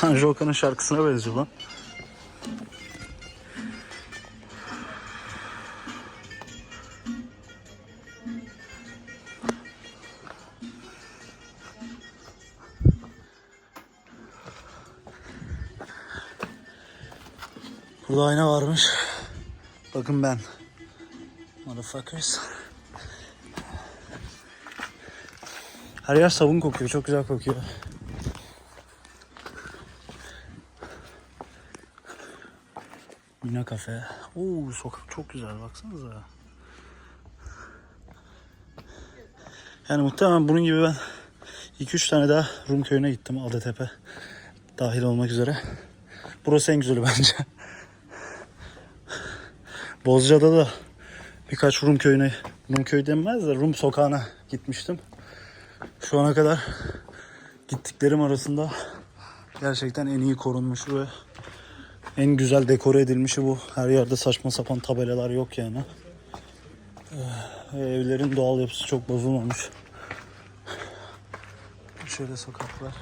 Tanju Okan'ın şarkısına benziyor lan. Burada ayna varmış. Bakın ben. Motherfuckers. Her yer sabun kokuyor. Çok güzel kokuyor. Mina kafe. Oo sokak çok güzel baksanıza. Yani muhtemelen bunun gibi ben 2-3 tane daha Rum köyüne gittim Aldetepe dahil olmak üzere. Burası en güzeli bence. Bozca'da da birkaç Rum köyüne, Rum köy denmez de Rum sokağına gitmiştim. Şu ana kadar gittiklerim arasında gerçekten en iyi korunmuş ve en güzel dekore edilmişi bu. Her yerde saçma sapan tabelalar yok yani. Ee, evlerin doğal yapısı çok bozulmamış. Şöyle sokaklar.